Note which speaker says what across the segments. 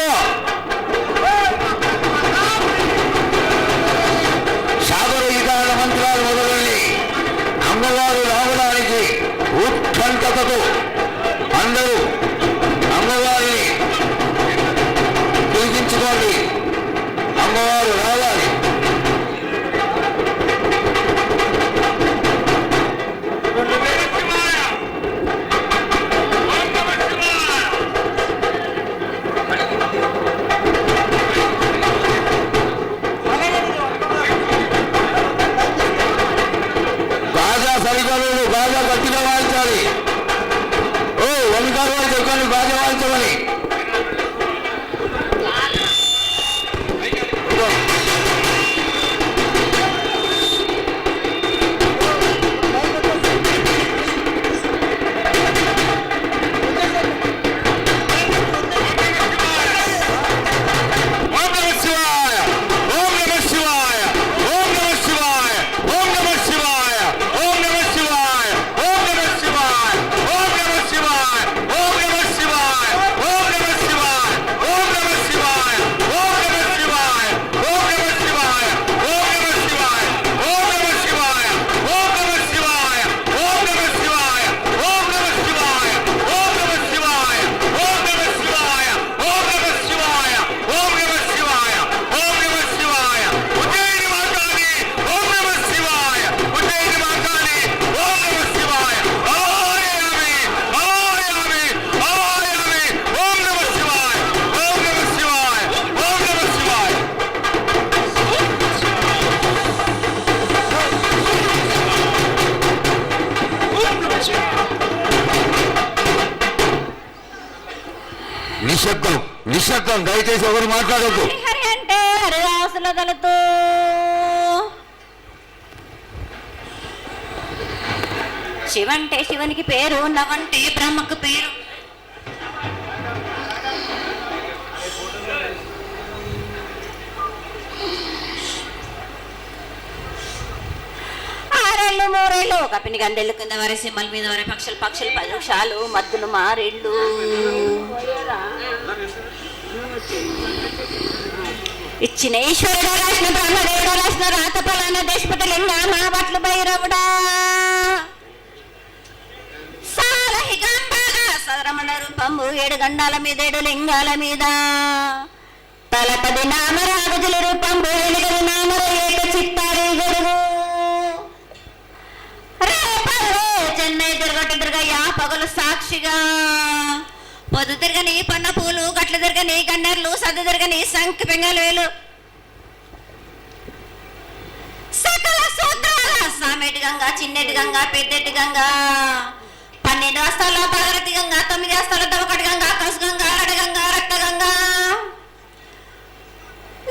Speaker 1: up. దయచేసి మాట్లాడద్దు
Speaker 2: హరి అంటే హరిదాసుల దళతో శివంటే శివునికి పేరు నవంటే బ్రహ్మకు పేరు ఆరేళ్ళు మూరేళ్ళు కపిని గండెళ్ళు కింద వరే సింహల మీద వరే పక్షులు పక్షులు పక్షాలు మద్దులు మారేళ్ళు ఇచ్చిన ఈశ్వరుడు రాసిన బ్రహ్మదేవుడు రాసిన రాత పలాన దేశపతి లింగ మా భైరవుడా. సరమణ రూపము ఏడు గండాల మీద ఏడు లింగాల మీద. తలపది నామరాగజుల రూపంబు ఎలుగది నామర ఏక చిత్తారి గొడుగు రేపల్లే చెన్నై దుర్గట దుర్గయ్య పగలు సాక్షిగా. పొద్దు తిరగని పన్న పూలు గట్ల తిరగని గన్నెర్లు సద్దు తిరగని సంఖ్య పెంగలు వేలు. సకల సూత్రాల సామెటి గంగా చిన్నటి గంగా పెద్దటి గంగా. పన్నెండు అస్తాల భాగరథి గంగా తొమ్మిది వస్తాల దవకటి గంగా కసు గంగా అరడ రక్త గంగా.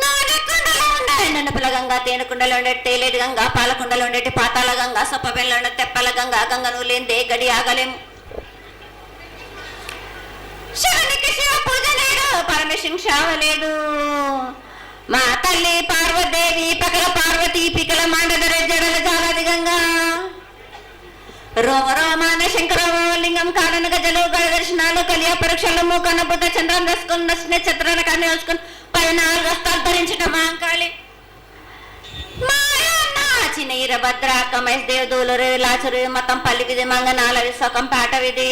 Speaker 2: నాగకుండలో ఉండే గంగా తేనెకుండలో ఉండే తేలేటి గంగా పాలకుండలో ఉండేటి పాతాల గంగా సొప్పబెల్లో ఉండే తెప్పల గంగా గంగ నువ్వు లేనిదే గడి ఆగలేము. శివునికి శివ పూజ లేదు. పరమశివం శావ లేదు. మా తల్లి పార్వదేవి పకల పార్వతి పికల మాండదర జడల జాలాదిగంగా రోమ రోమాన శంకరలింగం కారణ గజలు దర్శనాలు కలియ పరీక్షలు మూకనబుద్ధ చంద్రం దశకుని నచ్చిన చిత్రాలు కానీ వచ్చుకుని పదినాలుగు హస్తాలు ధరించట మాంకాళి చిన్న ఈరభద్ర కమేష్ దేవ్ దూలరు లాచరు మతం పల్లికిది మంగనాల విశాఖం పాట విధి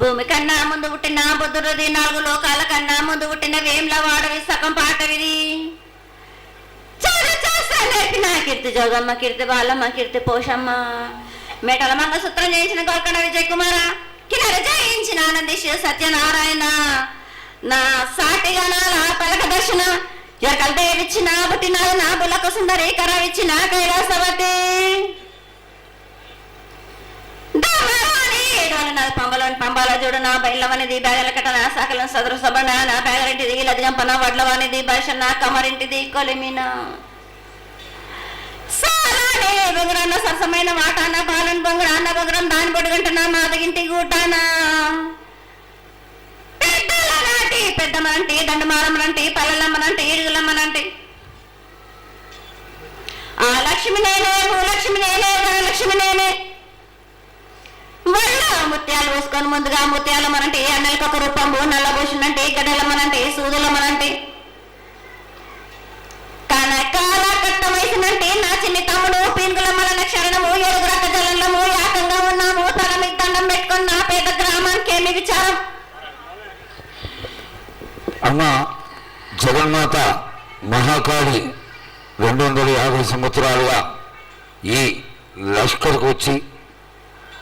Speaker 2: భూమి కన్నా ముందు పుట్టిన బుద్ధుడిది నాలుగు లోకాల కన్నా ముందు పుట్టిన వేమ్ల వాడవి సగం పాటవిది. చాలు చేస్తా కీర్తి జోగమ్మ కీర్తి బాలమ్మ కీర్తి పోషమ్మ. మేటల మంగసూత్రం చేయించిన గోల్కొండ విజయ్ కుమార కిన్నర జయించిన ఆనంది శివ సత్యనారాయణ. నా సాటిగా నాల పలక దర్శన ఎరకల దేవిచ్చిన పుట్టిన నా బులకు సుందరి కైలాసవతి. కైలాసవతి పంబలోని పంబాల చూడు నా బయలవనిది బేగల కట నా సకలం సదరు సభన నా బేగరింటిది లదిగంపన వడ్లవానిది బర్ష నా కమరింటిది కొలిమిన. బొంగరాన్న సరసమైన వాటాన బాలన్ బొంగర అన్న బొంగరం దాని పొడుగంట మాదగింటి గూటానా. పెద్దల దండమారమ్మనంటే పల్లెలమ్మనంటే దండమారమ్మనంటి ఆ లక్ష్మి నేనే భూలక్ష్మి నేనే ధనలక్ష్మి నేనే. వల్ల ముత్యాలు వేసుకొని ముందుగా ముత్యాలు మనంటే అన్నలకు ఒక రూపంబు నల్లభూషణ అంటే గడలమనంటే సూదులమనంటే కనకాల కట్టమైసినంటే నా చిన్ని తమ్ముడు పీనుగులమ్మలన క్షరణము ఎరుగురక జలంలో యాకంగా ఉన్నాము. తల మీద దండం పెట్టుకుని నా పేద గ్రామానికి ఏమి విచారం
Speaker 1: అమ్మ జగన్మాత మహాకాళి రెండు వందల యాభై సంవత్సరాలుగా ఈ లష్కర్కు వచ్చి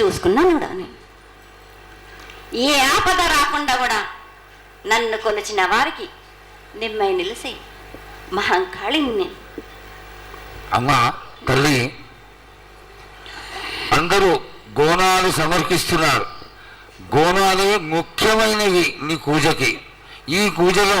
Speaker 2: చూసుకున్నాను కూడా ఏ ఆపద రాకుండా కూడా నన్ను కొలిచిన వారికి నిమ్మై నిలిసి మహంకాళిని. నేను
Speaker 1: అమ్మా తల్లి అందరూ గోనాలు సమర్పిస్తున్నారు. గోనాలే ముఖ్యమైనవి నీ పూజకి. ఈ పూజలో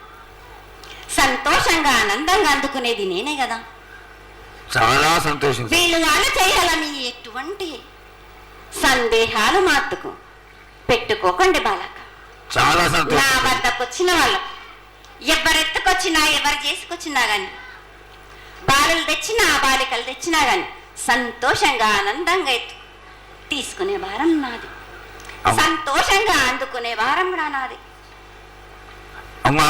Speaker 2: సంతోషంగా ఆనందంగా అందుకునేది నేనే కదా.
Speaker 1: చాలా సంతోషం
Speaker 2: వీళ్ళు గాన చేయాలని ఎటువంటి సందేహాలు మాత్తుకు పెట్టుకోకండి బాలక.
Speaker 1: చాలా
Speaker 2: నా
Speaker 1: సంతోషం
Speaker 2: వద్దకు వచ్చిన వాళ్ళు ఎవరెత్తుకొచ్చినా ఎవరు చేసుకొచ్చినా గాని బాలలు తెచ్చినా బాలికలు తెచ్చినా గాని సంతోషంగా ఆనందంగా తీసుకునే భారం నాది. సంతోషంగా అందుకునే భారం కూడా నాది.
Speaker 1: అమ్మా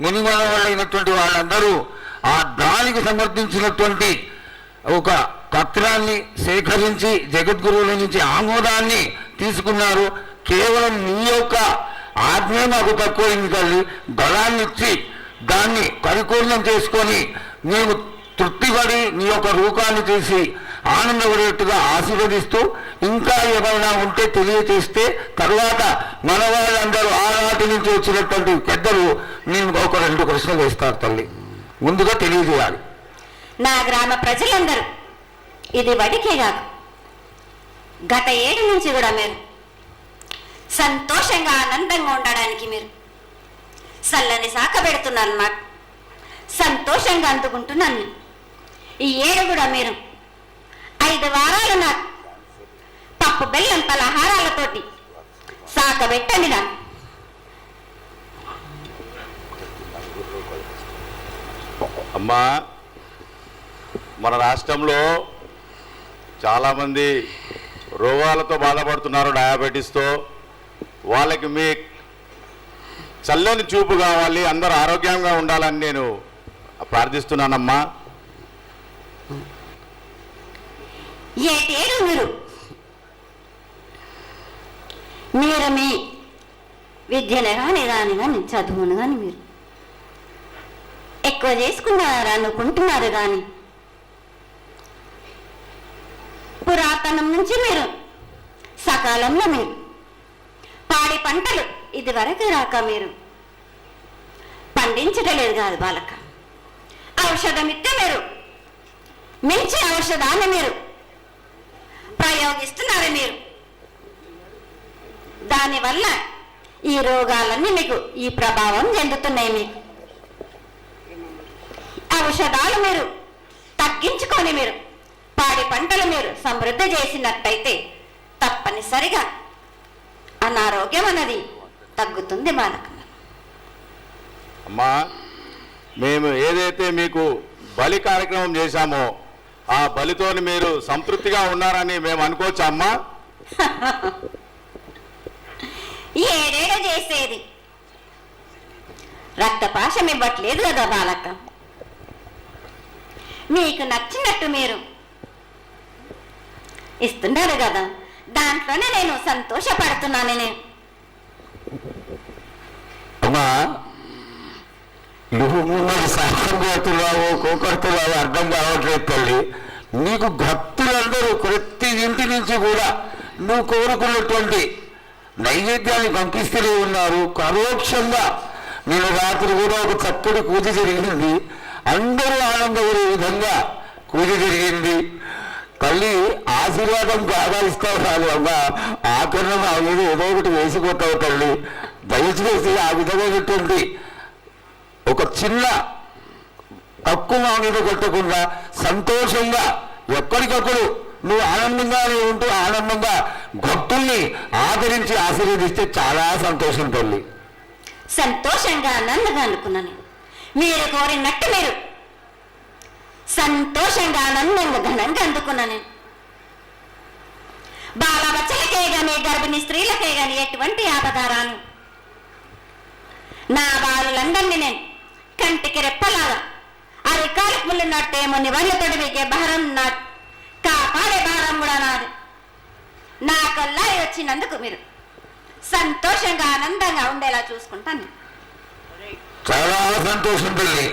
Speaker 1: మునిమల వాళ్ళందరూ ఆ దానికి సమర్థించినటువంటి ఒక పత్రాన్ని సేకరించి జగద్గురువుల నుంచి ఆమోదాన్ని తీసుకున్నారు. కేవలం నీ యొక్క ఆజ్ఞ మాకు తక్కువైంది తల్లి. బలాన్ని ఇచ్చి దాన్ని పరిపూర్ణం చేసుకొని మేము తృప్తిపడి నీ యొక్క రూపాన్ని చేసి ఆనందపడేట్టుగా ఆశీర్వదిస్తూ ఇంకా ఏమైనా ఉంటే తెలియచేస్తే తర్వాత మన వాళ్ళందరూ ఆనాటి నుంచి వచ్చినటువంటి పెద్దలు నేను ఒక రెండు ప్రశ్నలు వేస్తారు తల్లి. ముందుగా తెలియజేయాలి.
Speaker 2: నా గ్రామ ప్రజలందరూ ఇది వడికే కాదు. గత ఏడు నుంచి కూడా మీరు సంతోషంగా ఆనందంగా ఉండడానికి మీరు చల్లని సాక పెడుతున్నారు నాకు సంతోషంగా అందుకుంటున్నాను. ఈ ఏడు కూడా మీరు ఐదు వారాలు నాకు పప్పు బెల్లం పలహారాలతోటి సాక పెట్టండి నాకు.
Speaker 3: అమ్మా మన రాష్ట్రంలో చాలామంది రోగాలతో బాధపడుతున్నారు డయాబెటీస్తో. వాళ్ళకి మీ చల్లని చూపు కావాలి అందరూ ఆరోగ్యంగా ఉండాలని నేను ప్రార్థిస్తున్నానమ్మా.
Speaker 2: ఏటేడు మీరు? మీరు మీ విద్యను కానీ దాని కానీ చదువును కానీ మీరు. ఎక్కువ చేసుకున్నారు అనుకుంటున్నారు కానీ పురాతనం నుంచి మీరు సకాలంలో మీరు పాడి పంటలు ఇది వరకు రాక మీరు. పండించటలేదు కాదు బాలక. ఔషధం ఇస్తే మీరు మించి ఔషధాన్ని మీరు. ప్రయోగిస్తున్నారు మీరు. దానివల్ల ఈ రోగాలన్నీ మీకు ఈ ప్రభావం చెందుతున్నాయి మీకు. ఔషధాలు మీరు తగ్గించుకొని మీరు పాడి పంటలు మీరు సమృద్ధి చేసినట్టయితే తప్పనిసరిగా అనారోగ్యం అన్నది తగ్గుతుంది బాలక
Speaker 3: అమ్మా మేము ఏదైతే మీకు బలి కార్యక్రమం చేశామో ఆ బలితోని మీరు సంతృప్తిగా ఉన్నారని మేము అనుకోవచ్చా అమ్మా?
Speaker 2: ఏడేడ చేసేది. రక్తపాశం ఇవ్వట్లేదు కదా బాలక్క. మీకు నచ్చినట్టు మీరు ఇస్తున్నారు కదా దాంట్లోనే నేను సంతోషపడుతున్నాను నేను
Speaker 1: అమ్మా నువ్వు సహాయం చేస్తున్నావు కోకడుతున్నావు అర్థం కావట్లేదు తల్లి. నీకు భక్తులందరూ ప్రతి ఇంటి నుంచి కూడా నువ్వు కోరుకున్నటువంటి నైవేద్యాన్ని పంపిస్తూనే ఉన్నారు. పరోక్షంగా నేను రాత్రి కూడా ఒక చక్కటి పూజ జరిగింది. అందరూ ఆనందపడే విధంగా పూజ జరిగింది. తల్లి ఆశీర్వాదం ఆదరిస్తావు కాదు అమ్మ. ఆకరణ ఆ మీద ఏదో ఒకటి వేసిపోతావు తల్లి. దయచేసి ఆ విధమైనటువంటి ఒక చిన్న తక్కువ మీద కొట్టకుండా సంతోషంగా ఎప్పటికప్పుడు నువ్వు ఆనందంగానే ఉంటూ ఆనందంగా భక్తుల్ని ఆదరించి ఆశీర్వదిస్తే చాలా సంతోషం తల్లి.
Speaker 2: సంతోషంగా ఆనందంగా అనుకున్నాను మీరు కోరినట్టు మీరు. సంతోషంగా ఆనందంగా ఘనంగా అందుకున్నాను నేను. బాలబచ్చలకే గాని గర్భిణీ స్త్రీలకే గాని ఎటువంటి ఆపదారాను? నా బాలులందరినీ నేను కంటికి రెప్పలాగా అరికాలకు ముళ్ళున్నట్టేమో నివళ్ళతోటి మీకే భారం నా కాపాడే భారం కూడా నాది నా కల్లారి వచ్చినందుకు మీరు సంతోషంగా ఆనందంగా ఉండేలా చూసుకుంటాను.
Speaker 1: చాలా సంతోషం తల్లి.